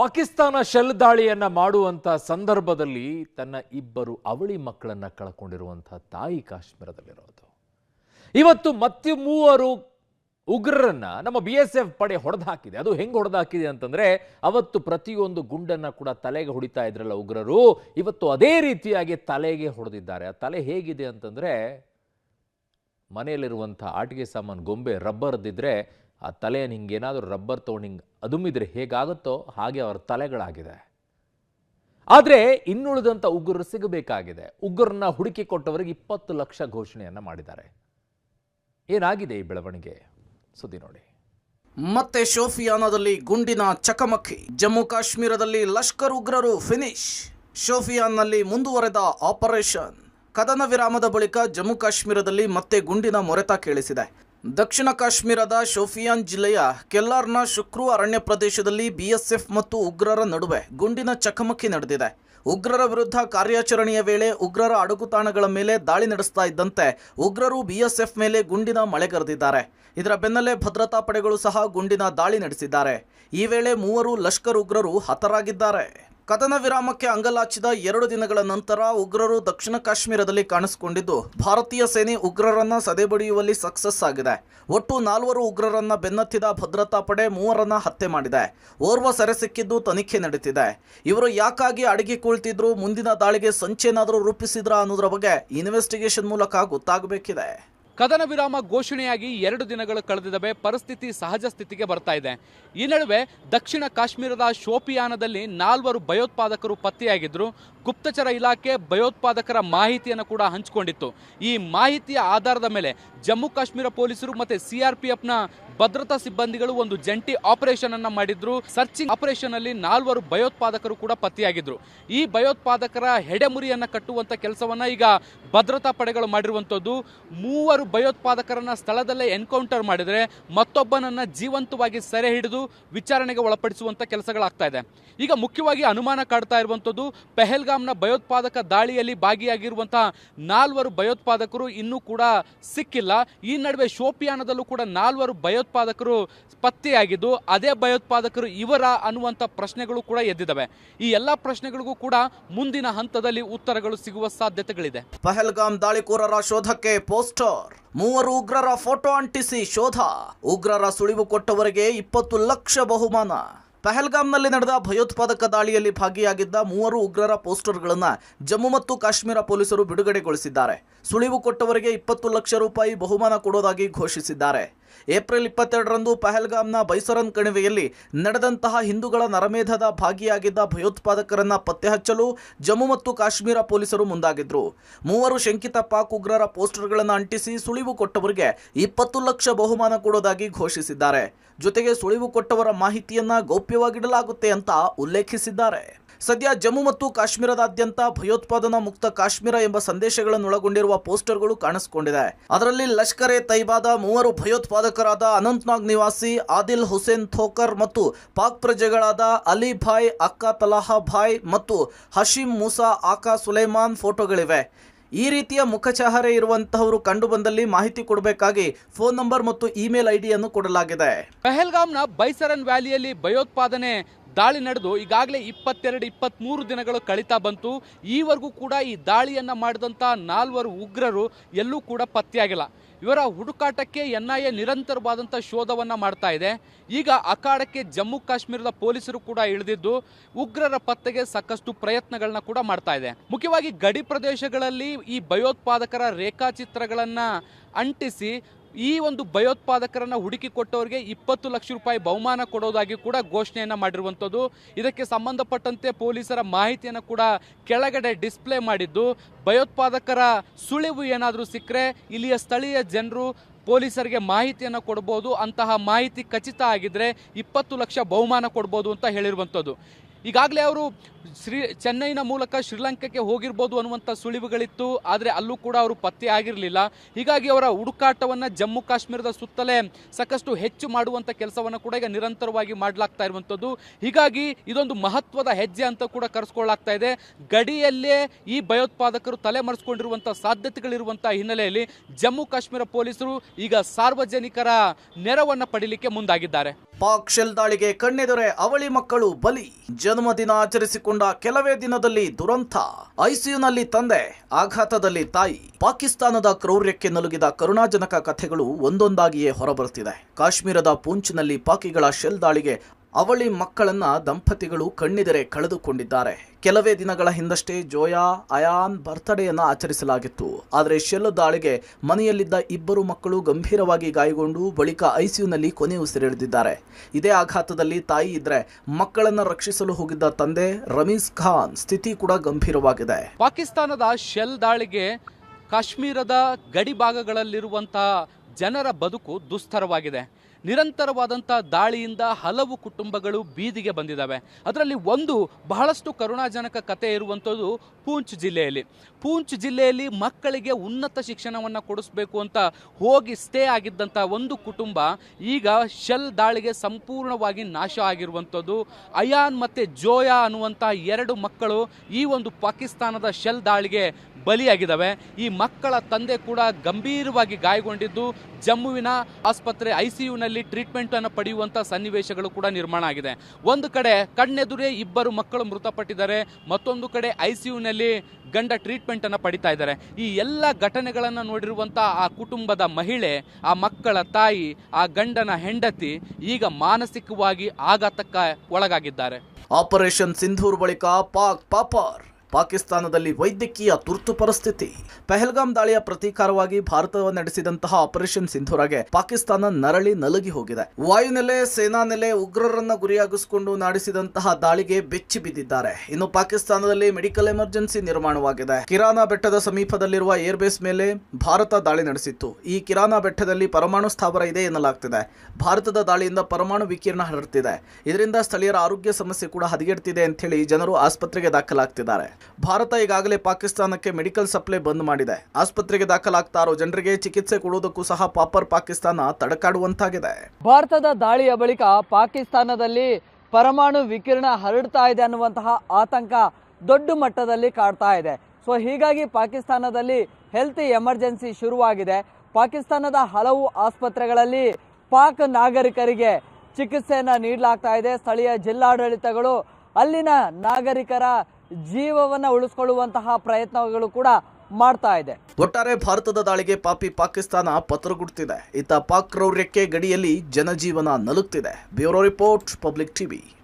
Pakistan shell ದಾಳಿಯನ್ನ ಮಾಡುವಂತ ಸಂದರ್ಭದಲ್ಲಿ ತನ್ನ ಇಬ್ಬರು ಅವಳಿ ಮಕ್ಕಳನ್ನ ಕಳ್ಕೊಂಡಿರುವಂಥ ತಾಯಿ ಕಾಶ್ಮೀರದಲ್ಲಿರೋದು. ಇವತ್ತು ಮತ್ತೆ ಮೂವರು ಉಗ್ರರನ್ನ ನಮ್ಮ ಬಿ ಎಸ್ ಎಫ್ ಪಡೆ ಹೊಡೆದು ಹಾಕಿದೆ ಅದು ಹೆಂಗ್ ಹೊಡೆದು ಹಾಕಿದೆ ಅಂತಂದ್ರೆ ಅವತ್ತು ಪ್ರತಿಯೊಂದು ಗುಂಡನ್ನ ಕೂಡ ತಲೆಗೆ ಹೊಡಿತಾ ಇದ್ರಲ್ಲ ಉಗ್ರರು. ಇವತ್ತು ಅದೇ ರೀತಿಯಾಗಿ ತಲೆಗೆ ಹೊಡೆದಿದ್ದಾರೆ. ಆ ತಲೆ ಹೇಗಿದೆ ಅಂತಂದ್ರೆ ಮನೆಯಲ್ಲಿರುವಂಥ ಆಟಿಕೆ ಸಾಮಾನು, ಗೊಂಬೆ ರಬ್ಬರ್ದಿದ್ರೆ ಆ ತಲೆಯನ್ನು ಏನಾದರೂ ರಬ್ಬರ್ ತೊಗೊಂಡು ಹಿಂಗೆ ಅದುಮಿದ್ರೆ ಹೇಗಾಗುತ್ತೋ ಹಾಗೆ ಅವರ ತಲೆಗಳಾಗಿದೆ. ಆದರೆ ಇನ್ನುಳಿದಂಥ ಉಗ್ರರು ಸಿಗಬೇಕಾಗಿದೆ. ಉಗ್ರರನ್ನ ಹುಡುಕಿ ಕೊಟ್ಟವರಿಗೆ ಇಪ್ಪತ್ತು ಲಕ್ಷ ಘೋಷಣೆಯನ್ನು ಮಾಡಿದ್ದಾರೆ. ಏನಾಗಿದೆ ಈ ಬೆಳವಣಿಗೆ? ಸುದ್ದಿ ನೋಡಿ. ಮತ್ತೆ ಶೋಫಿಯಾನದಲ್ಲಿ ಗುಂಡಿನ ಚಕಮಕಿ. ಜಮ್ಮು ಕಾಶ್ಮೀರದಲ್ಲಿ ಲಷ್ಕರ್ ಉಗ್ರರು ಫಿನಿಶ್ ಶೋಫಿಯಾನ್ನಲ್ಲಿ ಮುಂದುವರೆದ ಆಪರೇಷನ್ ಕದನ ವಿರಾಮದ ಬಳಿಕ ಜಮ್ಮು ಕಾಶ್ಮೀರದಲ್ಲಿ ಮತ್ತೆ ಗುಂಡಿನ ಮೊರೆತ ಕೇಳಿಸಿದೆ. ದಕ್ಷಿಣ ಕಾಶ್ಮೀರದ ಶೋಫಿಯಾನ್ ಜಿಲ್ಲೆಯ ಕೆಲ್ಲಾರ್ನ ಶುಕ್ರು ಅರಣ್ಯ ಪ್ರದೇಶದಲ್ಲಿ ಬಿಎಸ್ಎಫ್ ಮತ್ತು ಉಗ್ರರ ನಡುವೆ ಗುಂಡಿನ ಚಕಮಕಿ ನಡೆದಿದೆ. ಉಗ್ರರ ವಿರುದ್ಧ ಕಾರ್ಯಾಚರಣೆಯ ವೇಳೆ ಉಗ್ರರ ಅಡಗುತಾಣಗಳ ಮೇಲೆ ದಾಳಿ ನಡೆಸ್ತಾ ಇದ್ದಂತೆ ಉಗ್ರರು ಬಿಎಸ್ಎಫ್ ಮೇಲೆ ಗುಂಡಿನ ಮಳೆಗರೆದಿದ್ದಾರೆ ಇದರ ಬೆನ್ನಲ್ಲೇ ಭದ್ರತಾ ಪಡೆಗಳು ಸಹ ಗುಂಡಿನ ದಾಳಿ ನಡೆಸಿದ್ದಾರೆ. ಈ ವೇಳೆ ಮೂವರು ಲಷ್ಕರ್ ಉಗ್ರರು ಹತರಾಗಿದ್ದಾರೆ. ಕದನ ವಿರಾಮಕ್ಕೆ ಅಂಗಲಾಚಿದ ಎರಡು ದಿನಗಳ ನಂತರ ಉಗ್ರರು ದಕ್ಷಿಣ ಕಾಶ್ಮೀರದಲ್ಲಿ ಕಾಣಿಸಿಕೊಂಡಿದ್ದು, ಭಾರತೀಯ ಸೇನೆ ಉಗ್ರರನ್ನ ಸದೆಬಡಿಯುವಲ್ಲಿ ಸಕ್ಸಸ್ ಆಗಿದೆ. ಒಟ್ಟು ನಾಲ್ವರು ಉಗ್ರರನ್ನ ಬೆನ್ನತ್ತಿದ ಭದ್ರತಾ ಪಡೆ ಮೂವರನ್ನ ಹತ್ಯೆ ಮಾಡಿದೆ. ಓರ್ವ ಸೆರೆ ಸಿಕ್ಕಿದ್ದು ತನಿಖೆ ನಡೀತಿದೆ. ಇವರು ಯಾಕಾಗಿ ಅಡಗಿ ಕುಳಿತಿದ್ರು, ಮುಂದಿನ ದಾಳಿಗೆ ಸಂಚೇನಾದರೂ ರೂಪಿಸಿದ್ರ ಅನ್ನೋದ್ರ ಬಗ್ಗೆ ಇನ್ವೆಸ್ಟಿಗೇಷನ್ ಮೂಲಕ ಗೊತ್ತಾಗಬೇಕಿದೆ. ಕದನ ವಿರಾಮ ಘೋಷಣೆಯಾಗಿ ಎರಡು ದಿನಗಳು ಕಳೆದಿದ್ದಾವೆ ಪರಿಸ್ಥಿತಿ ಸಹಜ ಸ್ಥಿತಿಗೆ ಬರ್ತಾ ಇದೆ. ಈ ನಡುವೆ ದಕ್ಷಿಣ ಕಾಶ್ಮೀರದ ಶೋಪಿಯಾನದಲ್ಲಿ ನಾಲ್ವರು ಭಯೋತ್ಪಾದಕರು ಪತ್ತೆಯಾಗಿದ್ದರು ಗುಪ್ತಚರ ಇಲಾಖೆ ಭಯೋತ್ಪಾದಕರ ಮಾಹಿತಿಯನ್ನು ಕೂಡ ಹಂಚಿಕೊಂಡಿತ್ತು. ಈ ಮಾಹಿತಿಯ ಆಧಾರದ ಮೇಲೆ ಜಮ್ಮು ಕಾಶ್ಮೀರ ಪೊಲೀಸರು ಮತ್ತು ಸಿಆರ್ಪಿಎಫ್ನ ಭದ್ರತಾ ಸಿಬ್ಬಂದಿಗಳು ಒಂದು ಜಂಟಿ ಆಪರೇಷನ್ ಅನ್ನ ಮಾಡಿದ್ರು. ಸರ್ಚಿಂಗ್ ಆಪರೇಷನ್ ಅಲ್ಲಿ ನಾಲ್ವರು ಭಯೋತ್ಪಾದಕರು ಕೂಡ ಪತ್ತೆಯಾಗಿದ್ರು. ಈ ಭಯೋತ್ಪಾದಕರ ಹೆಡೆಮುರಿಯನ್ನ ಕಟ್ಟುವಂತ ಕೆಲಸವನ್ನ ಈಗ ಭದ್ರತಾ ಪಡೆಗಳು ಮಾಡಿರುವಂತದ್ದು. ಮೂವರು ಭಯೋತ್ಪಾದಕರನ್ನ ಸ್ಥಳದಲ್ಲೇ ಎನ್ಕೌಂಟರ್ ಮಾಡಿದರೆ ಮತ್ತೊಬ್ಬನನ್ನ ಜೀವಂತವಾಗಿ ಸೆರೆ ಹಿಡಿದು ವಿಚಾರಣೆಗೆ ಒಳಪಡಿಸುವಂತ ಕೆಲಸಗಳಾಗ್ತಾ ಇದೆ. ಈಗ ಮುಖ್ಯವಾಗಿ ಅನುಮಾನ ಕಾಡ್ತಾ ಇರುವಂತದ್ದು, ಪೆಹಲ್ಗಾಮ್ನ ಭಯೋತ್ಪಾದಕ ದಾಳಿಯಲ್ಲಿ ಭಾಗಿಯಾಗಿರುವಂತಹ ನಾಲ್ವರು ಭಯೋತ್ಪಾದಕರು ಇನ್ನೂ ಕೂಡ ಸಿಕ್ಕಿಲ್ಲ. ಈ ನಡುವೆ ಶೋಪಿಯಾನದಲ್ಲೂ ಕೂಡ ನಾಲ್ವರು ಭಯೋತ್ಪಾದಕರು ಪತ್ತೆಯಾಗಿದ್ದು, ಅದೇ ಭಯೋತ್ಪಾದಕರು ಇವರ ಅನ್ನುವಂಥ ಪ್ರಶ್ನೆಗಳು ಕೂಡ ಎದ್ದಿದ್ದಾವೆ. ಈ ಎಲ್ಲ ಪ್ರಶ್ನೆಗಳಿಗೂ ಕೂಡ ಮುಂದಿನ ಹಂತದಲ್ಲಿ ಉತ್ತರಗಳು ಸಿಗುವ ಸಾಧ್ಯತೆಗಳಿದೆ. ಪಹಲ್ಗಾಮ್ ದಾಳಿಕೋರರ ಶೋಧಕ್ಕೆ ಪೋಸ್ಟರ್. ಮೂವರು ಉಗ್ರರ ಫೋಟೋ ಅಂಟಿಸಿ ಶೋಧ. ಉಗ್ರರ ಸುಳಿವು ಕೊಟ್ಟವರಿಗೆ ಇಪ್ಪತ್ತು ಲಕ್ಷ ಬಹುಮಾನ. ಪಹಲ್ಗಾಮ್ನಲ್ಲಿ ನಡೆದ ಭಯೋತ್ಪಾದಕ ದಾಳಿಯಲ್ಲಿ ಭಾಗಿಯಾಗಿದ್ದ ಮೂವರು ಉಗ್ರರ ಪೋಸ್ಟರ್ಗಳನ್ನು ಜಮ್ಮು ಮತ್ತು ಕಾಶ್ಮೀರ ಪೊಲೀಸರು ಬಿಡುಗಡೆಗೊಳಿಸಿದ್ದಾರೆ. ಸುಳಿವು ಕೊಟ್ಟವರಿಗೆ ಇಪ್ಪತ್ತು ಲಕ್ಷ ರೂಪಾಯಿ ಬಹುಮಾನ ಕೊಡೋದಾಗಿ ಘೋಷಿಸಿದ್ದಾರೆ. ಏಪ್ರಿಲ್ ಇಪ್ಪತ್ತೆರಡರಂದು ಪಹಲ್ಗಾಮ್ನ ಬೈಸರನ್ ಕಣಿವೆಯಲ್ಲಿ ನಡೆದಂತಹ ಹಿಂದೂಗಳ ನರಮೇಧದ ಭಾಗಿಯಾಗಿದ್ದ ಭಯೋತ್ಪಾದಕರನ್ನ ಪತ್ತೆ ಹಚ್ಚಲು ಜಮ್ಮು ಮತ್ತು ಕಾಶ್ಮೀರ ಪೊಲೀಸರು ಮುಂದಾಗಿದ್ರು. ಮೂವರು ಶಂಕಿತ ಪಾಕ್ ಉಗ್ರರ ಪೋಸ್ಟರ್ಗಳನ್ನು ಅಂಟಿಸಿ ಸುಳಿವು ಕೊಟ್ಟವರಿಗೆ ಇಪ್ಪತ್ತು ಲಕ್ಷ ಬಹುಮಾನ ಕೊಡೋದಾಗಿ ಘೋಷಿಸಿದ್ದಾರೆ. ಜೊತೆಗೆ ಸುಳಿವು ಕೊಟ್ಟವರ ಮಾಹಿತಿಯನ್ನ ಗೌಪ್ಯವಾಗಿಡಲಾಗುತ್ತೆ ಅಂತ ಉಲ್ಲೇಖಿಸಿದ್ದಾರೆ. ಸದ್ಯ ಜಮ್ಮು ಮತ್ತು ಕಾಶ್ಮೀರದಾದ್ಯಂತ ಭಯೋತ್ಪಾದನಾ ಮುಕ್ತ ಕಾಶ್ಮೀರ ಎಂಬ ಸಂದೇಶಗಳನ್ನು ಒಳಗೊಂಡಿರುವ ಪೋಸ್ಟರ್ಗಳು ಕಾಣಿಸಿಕೊಂಡಿದೆ. ಅದರಲ್ಲಿ ಲಷ್ಕರ್ ಎ ತೈಬಾದ ಮೂವರು ಭಯೋತ್ಪಾದಕರಾದ ಅನಂತ್ನಾಗ್ ನಿವಾಸಿ ಆದಿಲ್ ಹುಸೇನ್ ಥೋಕರ್ ಮತ್ತು ಪಾಕ್ ಪ್ರಜೆಗಳಾದ ಅಲಿ ಭಾಯ್, ಅಕ್ಕಾ ತಲಾಹ ಭಾಯ್ ಮತ್ತು ಹಶೀಂ ಮೂಸಾ ಆಕಾ ಸುಲೈಮಾನ್ ಫೋಟೋಗಳಿವೆ. ಈ ರೀತಿಯ ಮುಖಚಹರೆ ಇರುವಂತಹವರು ಕಂಡುಬಂದಲ್ಲಿ ಮಾಹಿತಿ ಕೊಡಬೇಕಾಗಿ ಫೋನ್ ನಂಬರ್ ಮತ್ತು ಇಮೇಲ್ ಐಡಿಯನ್ನು ಕೊಡಲಾಗಿದೆ. ಪೆಹಲ್ಗಾಮ್ನ ಬೈಸರನ್ ವ್ಯಾಲಿಯಲ್ಲಿ ಭಯೋತ್ಪಾದನೆ ದಾಳಿ ನಡೆದು ಈಗಾಗಲೇ ಇಪ್ಪತ್ತೆರಡು ಇಪ್ಪತ್ತ್ಮೂರು ದಿನಗಳು ಕಳೀತಾ ಬಂತು. ಈವರೆಗೂ ಕೂಡ ಈ ದಾಳಿಯನ್ನು ಮಾಡಿದಂಥ ನಾಲ್ವರು ಉಗ್ರರು ಎಲ್ಲೂ ಕೂಡ ಪತ್ತೆಯಾಗಿಲ್ಲ. ಇವರ ಹುಡುಕಾಟಕ್ಕೆ ಎನ್ ಐ ಎ ನಿರಂತರವಾದಂಥ ಶೋಧವನ್ನು ಮಾಡ್ತಾ ಇದೆ. ಈಗ ಅಖಾಡಕ್ಕೆ ಜಮ್ಮು ಕಾಶ್ಮೀರದ ಪೊಲೀಸರು ಕೂಡ ಇಳಿದಿದ್ದು ಉಗ್ರರ ಪತ್ತೆಗೆ ಸಾಕಷ್ಟು ಪ್ರಯತ್ನಗಳನ್ನ ಕೂಡ ಮಾಡ್ತಾ ಇದೆ. ಮುಖ್ಯವಾಗಿ ಗಡಿ ಪ್ರದೇಶಗಳಲ್ಲಿ ಈ ಭಯೋತ್ಪಾದಕರ ರೇಖಾಚಿತ್ರಗಳನ್ನು ಅಂಟಿಸಿ ಈ ಒಂದು ಭಯೋತ್ಪಾದಕರನ್ನು ಹುಡುಕಿ ಕೊಟ್ಟವರಿಗೆ ಇಪ್ಪತ್ತು ಲಕ್ಷ ರೂಪಾಯಿ ಬಹುಮಾನ ಕೊಡೋದಾಗಿ ಕೂಡ ಘೋಷಣೆಯನ್ನ ಮಾಡಿರುವಂಥದ್ದು. ಇದಕ್ಕೆ ಸಂಬಂಧಪಟ್ಟಂತೆ ಪೊಲೀಸರ ಮಾಹಿತಿಯನ್ನು ಕೂಡ ಕೆಳಗಡೆ ಡಿಸ್ಪ್ಲೇ ಮಾಡಿದ್ದು, ಭಯೋತ್ಪಾದಕರ ಸುಳಿವು ಏನಾದರೂ ಸಿಕ್ಕರೆ ಇಲ್ಲಿಯ ಸ್ಥಳೀಯ ಜನರು ಪೊಲೀಸರಿಗೆ ಮಾಹಿತಿಯನ್ನು ಕೊಡ್ಬೋದು, ಅಂತಹ ಮಾಹಿತಿ ಖಚಿತ ಆಗಿದ್ರೆ ಇಪ್ಪತ್ತು ಲಕ್ಷ ಬಹುಮಾನ ಕೊಡ್ಬೋದು ಅಂತ ಹೇಳಿರುವಂಥದ್ದು. ಈಗಾಗಲೇ ಅವರು ಶ್ರೀ ಚೆನ್ನೈನ ಮೂಲಕ ಶ್ರೀಲಂಕಾಕ್ಕೆ ಹೋಗಿರ್ಬೋದು ಅನ್ನುವಂಥ ಸುಳಿವುಗಳಿತ್ತು, ಆದರೆ ಅಲ್ಲೂ ಕೂಡ ಅವರು ಪತ್ತೆ ಆಗಿರಲಿಲ್ಲ. ಹೀಗಾಗಿ ಅವರ ಹುಡುಕಾಟವನ್ನು ಜಮ್ಮು ಕಾಶ್ಮೀರದ ಸುತ್ತಲೇ ಸಾಕಷ್ಟು ಹೆಚ್ಚು ಮಾಡುವಂಥ ಕೆಲಸವನ್ನು ಕೂಡ ಈಗ ನಿರಂತರವಾಗಿ ಮಾಡಲಾಗ್ತಾ ಇರುವಂಥದ್ದು. ಹೀಗಾಗಿ ಇದೊಂದು ಮಹತ್ವದ ಹೆಜ್ಜೆ ಅಂತ ಕೂಡ ಕರೆಸ್ಕೊಳ್ಳಾಗ್ತಾ ಇದೆ. ಗಡಿಯಲ್ಲೇ ಈ ಭಯೋತ್ಪಾದಕರು ತಲೆಮರೆಸ್ಕೊಂಡಿರುವಂಥ ಸಾಧ್ಯತೆಗಳಿರುವಂಥ ಹಿನ್ನೆಲೆಯಲ್ಲಿ ಜಮ್ಮು ಕಾಶ್ಮೀರ ಪೊಲೀಸರು ಈಗ ಸಾರ್ವಜನಿಕರ ನೆರವನ್ನು ಪಡೀಲಿಕ್ಕೆ ಮುಂದಾಗಿದ್ದಾರೆ. ಪಾಕ್ ಶೆಲ್ ದಾಳಿಗೆ ಕಣ್ಣೆದುರೆ ಅವಳಿ ಮಕ್ಕಳು ಬಲಿ. ಜನ್ಮದಿನ ಆಚರಿಸಿಕೊಂಡ ಕೆಲವೇ ದಿನದಲ್ಲಿ ದುರಂತ. ಐಸಿಯುನಲ್ಲಿ ತಂದೆ, ಆಘಾತದಲ್ಲಿ ತಾಯಿ. ಪಾಕಿಸ್ತಾನದ ಕ್ರೌರ್ಯಕ್ಕೆ ನಲುಗಿದ ಕರುಣಾಜನಕ ಕಥೆಗಳು ಒಂದೊಂದಾಗಿಯೇ ಹೊರಬರುತ್ತಿದೆ. ಕಾಶ್ಮೀರದ ಪೂಂಚ್ನಲ್ಲಿ ಪಾಕಿಗಳ ಶೆಲ್ ದಾಳಿಗೆ ಅವಳಿ ಮಕ್ಕಳನ್ನ ದಂಪತಿಗಳು ಕಣ್ಣಿದರೆ ಕಳೆದುಕೊಂಡಿದ್ದಾರೆ. ಕೆಲವೇ ದಿನಗಳ ಹಿಂದಷ್ಟೇ ಜೋಯಾ, ಅಯಾನ್ ಬರ್ತ್ಡೇಯನ್ನ ಆಚರಿಸಲಾಗಿತ್ತು. ಆದರೆ ಶೆಲ್ ದಾಳಿಗೆ ಮನೆಯಲ್ಲಿದ್ದ ಇಬ್ಬರು ಮಕ್ಕಳು ಗಂಭೀರವಾಗಿ ಗಾಯಗೊಂಡು ಬಳಿಕ ಐಸಿಯುನಲ್ಲಿ ಕೊನೆ ಉಸಿರೆಳೆದಿದ್ದಾರೆ ಇದೇ ಆಘಾತದಲ್ಲಿ ತಾಯಿ ಇದ್ರೆ ಮಕ್ಕಳನ್ನ ರಕ್ಷಿಸಲು ಹೋಗಿದ್ದ ತಂದೆ ರಮೀಸ್ ಖಾನ್ ಸ್ಥಿತಿ ಕೂಡ ಗಂಭೀರವಾಗಿದೆ. ಪಾಕಿಸ್ತಾನದ ಶೆಲ್ ದಾಳಿಗೆ ಕಾಶ್ಮೀರದ ಗಡಿ ಭಾಗಗಳಲ್ಲಿರುವಂತಹ ಜನರ ಬದುಕು ದುಸ್ತರವಾಗಿದೆ. ನಿರಂತರವಾದಂಥ ದಾಳಿಯಿಂದ ಹಲವು ಕುಟುಂಬಗಳು ಬೀದಿಗೆ ಬಂದಿದ್ದಾವೆ. ಅದರಲ್ಲಿ ಒಂದು ಬಹಳಷ್ಟು ಕರುಣಾಜನಕ ಕತೆ ಇರುವಂಥದ್ದು ಪೂಂಚ್ ಜಿಲ್ಲೆಯಲ್ಲಿ. ಪೂಂಚ್ ಜಿಲ್ಲೆಯಲ್ಲಿ ಮಕ್ಕಳಿಗೆ ಉನ್ನತ ಶಿಕ್ಷಣವನ್ನು ಕೊಡಿಸ್ಬೇಕು ಅಂತ ಹೋಗಿ ಸ್ಟೇ ಆಗಿದ್ದಂಥ ಒಂದು ಕುಟುಂಬ ಈಗ ಶೆಲ್ ದಾಳಿಗೆ ಸಂಪೂರ್ಣವಾಗಿ ನಾಶ ಆಗಿರುವಂಥದ್ದು ಅಯಾನ್ ಮತ್ತು ಜೋಯಾ ಅನ್ನುವಂಥ ಎರಡು ಮಕ್ಕಳು ಈ ಒಂದು ಪಾಕಿಸ್ತಾನದ ಶೆಲ್ ದಾಳಿಗೆ ಬಲಿಯಾಗಿದ್ದಾವೆ. ಈ ಮಕ್ಕಳ ತಂದೆ ಕೂಡ ಗಂಭೀರವಾಗಿ ಗಾಯಗೊಂಡಿದ್ದು ಜಮ್ಮುವಿನ ಆಸ್ಪತ್ರೆ ಐ ಸಿ ಯುನಲ್ಲಿ ಟ್ರೀಟ್ಮೆಂಟ್ ಅನ್ನು ಪಡೆಯುವಂತ ಸನ್ನಿವೇಶಗಳು ಕೂಡ ನಿರ್ಮಾಣ ಆಗಿದೆ. ಒಂದು ಕಡೆ ಕಣ್ಣೆದುರೇ ಇಬ್ಬರು ಮಕ್ಕಳು ಮೃತಪಟ್ಟಿದ್ದಾರೆ, ಮತ್ತೊಂದು ಕಡೆ ಐಸಿಯುನಲ್ಲಿ ಗಂಡ ಟ್ರೀಟ್ಮೆಂಟ್ ಅನ್ನು ಪಡಿತಾ ಇದ್ದಾರೆ. ಈ ಎಲ್ಲ ಘಟನೆಗಳನ್ನು ನೋಡಿರುವಂತಹ ಆ ಕುಟುಂಬದ ಮಹಿಳೆ, ಆ ಮಕ್ಕಳ ತಾಯಿ, ಆ ಗಂಡನ ಹೆಂಡತಿ ಈಗ ಮಾನಸಿಕವಾಗಿ ಆಘಾತಕ್ಕೆ ಒಳಗಾಗಿದ್ದಾರೆ. ಆಪರೇಷನ್ ಸಿಂಧೂರ್ ಬಳಿಕ ಪಾಕ್ ಪಾಪರ್. ಪಾಕಿಸ್ತಾನದಲ್ಲಿ ವೈದ್ಯಕೀಯ ತುರ್ತು ಪರಿಸ್ಥಿತಿ. ಪೆಹಲ್ಗಾಮ್ ದಾಳಿಯ ಪ್ರತೀಕಾರವಾಗಿ ಭಾರತ ನಡೆಸಿದಂತಹ ಆಪರೇಷನ್ ಸಿಂಧೂರಾಗೆ ಪಾಕಿಸ್ತಾನ ನರಳಿ ನಲುಗಿ ಹೋಗಿದೆ. ವಾಯುನೆಲೆ ಸೇನಾ ನೆಲೆ ಉಗ್ರರನ್ನ ಗುರಿಯಾಗಿಸಿಕೊಂಡು ನಡೆಸಿದಂತಹ ದಾಳಿಗೆ ಬೆಚ್ಚಿ ಬಿದ್ದಿದ್ದಾರೆ. ಇನ್ನು ಪಾಕಿಸ್ತಾನದಲ್ಲಿ ಮೆಡಿಕಲ್ ಎಮರ್ಜೆನ್ಸಿ ನಿರ್ಮಾಣವಾಗಿದೆ. ಕಿರಾನಾ ಬೆಟ್ಟದ ಸಮೀಪದಲ್ಲಿರುವ ಏರ್ಬೇಸ್ ಮೇಲೆ ಭಾರತ ದಾಳಿ ನಡೆಸಿತ್ತು. ಈ ಕಿರಾನಾ ಬೆಟ್ಟದಲ್ಲಿ ಪರಮಾಣು ಸ್ಥಾವರ ಇದೆ ಎನ್ನಲಾಗ್ತಿದೆ. ಭಾರತದ ದಾಳಿಯಿಂದ ಪರಮಾಣು ವಿಕಿರಣ ಹರಡ್ತಿದೆ. ಇದರಿಂದ ಸ್ಥಳೀಯರ ಆರೋಗ್ಯ ಸಮಸ್ಯೆ ಕೂಡ ಹದಗೆಡ್ತಿದೆ ಅಂತ ಹೇಳಿ ಜನರು ಆಸ್ಪತ್ರೆಗೆ ದಾಖಲಾಗ್ತಿದ್ದಾರೆ. ಭಾರತ ಈಗಾಗಲೇ ಪಾಕಿಸ್ತಾನಕ್ಕೆ ಮೆಡಿಕಲ್ ಸಪ್ಲೈ ಬಂದ್ ಮಾಡಿದೆ. ಆಸ್ಪತ್ರೆಗೆ ದಾಖಲಾಗ್ತಾ ಇರೋ ಜನರಿಗೆ ಚಿಕಿತ್ಸೆ ಕೊಡುವುದಕ್ಕೂ ಸಹ ಪಾಪರ್ ಪಾಕಿಸ್ತಾನ ತಡಕಾಡುವಂತಾಗಿದೆ. ಭಾರತದ ದಾಳಿಯ ಬಳಿಕ ಪಾಕಿಸ್ತಾನದಲ್ಲಿ ಪರಮಾಣು ವಿಕಿರಣ ಹರಡ್ತಾ ಇದೆ ಅನ್ನುವಂತಹ ಆತಂಕ ದೊಡ್ಡ ಮಟ್ಟದಲ್ಲಿ ಕಾಡ್ತಾ ಇದೆ. ಸೊ ಹೀಗಾಗಿ ಪಾಕಿಸ್ತಾನದಲ್ಲಿ ಹೆಲ್ತ್ ಎಮರ್ಜೆನ್ಸಿ ಶುರುವಾಗಿದೆ. ಪಾಕಿಸ್ತಾನದ ಹಲವು ಆಸ್ಪತ್ರೆಗಳಲ್ಲಿ ಪಾಕ್ ನಾಗರಿಕರಿಗೆ ಚಿಕಿತ್ಸೆಯನ್ನು ನೀಡಲಾಗ್ತಾ ಇದೆ. ಸ್ಥಳೀಯ ಜಿಲ್ಲಾಡಳಿತಗಳು ಅಲ್ಲಿನ ನಾಗರಿಕರ ಜೀವವನ್ನು ಉಳಿಸ್ಕೊಳ್ಳುವಂತಹ ಪ್ರಯತ್ನಗಳು ಕೂಡ ಮಾಡ್ತಾ ಇದೆ. ಒಟ್ಟಾರೆ ಭಾರತದ ದಾಳಿಗೆ ಪಾಪಿ ಪಾಕಿಸ್ತಾನ ಪತ್ರಗುಡ್ತಿದೆ. ಇತ್ತ ಪಾಕ್ ಕ್ರೌರ್ಯಕ್ಕೆ ಗಡಿಯಲ್ಲಿ ಜನಜೀವನ ನಲುಗ್ತಿದೆ ಬ್ಯೂರೋ ರಿಪೋರ್ಟ್, ಪಬ್ಲಿಕ್ ಟಿವಿ.